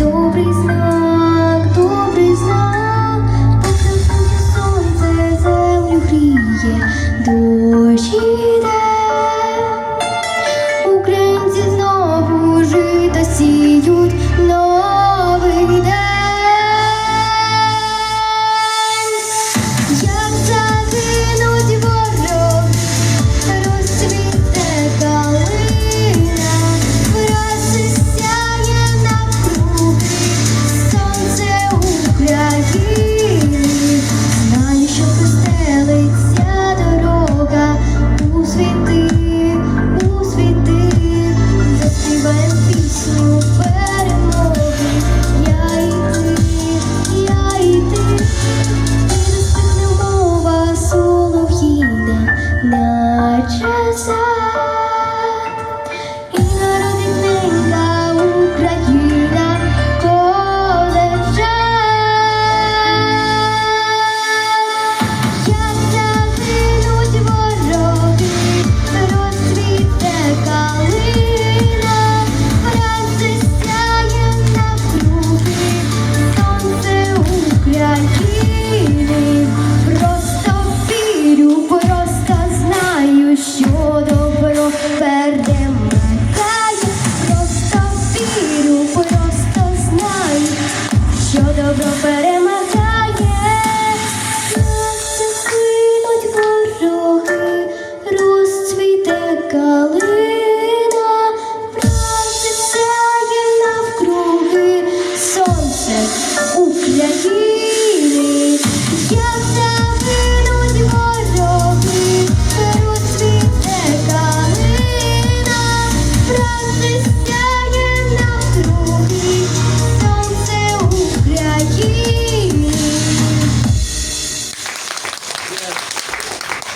добрий знак, добрий знак, так сонце землю гріє, дощ іде, українці знову жито сіють. Well калина, сяє навкруги, сонце України, як загинуть вороги, розцвіте калина, сяє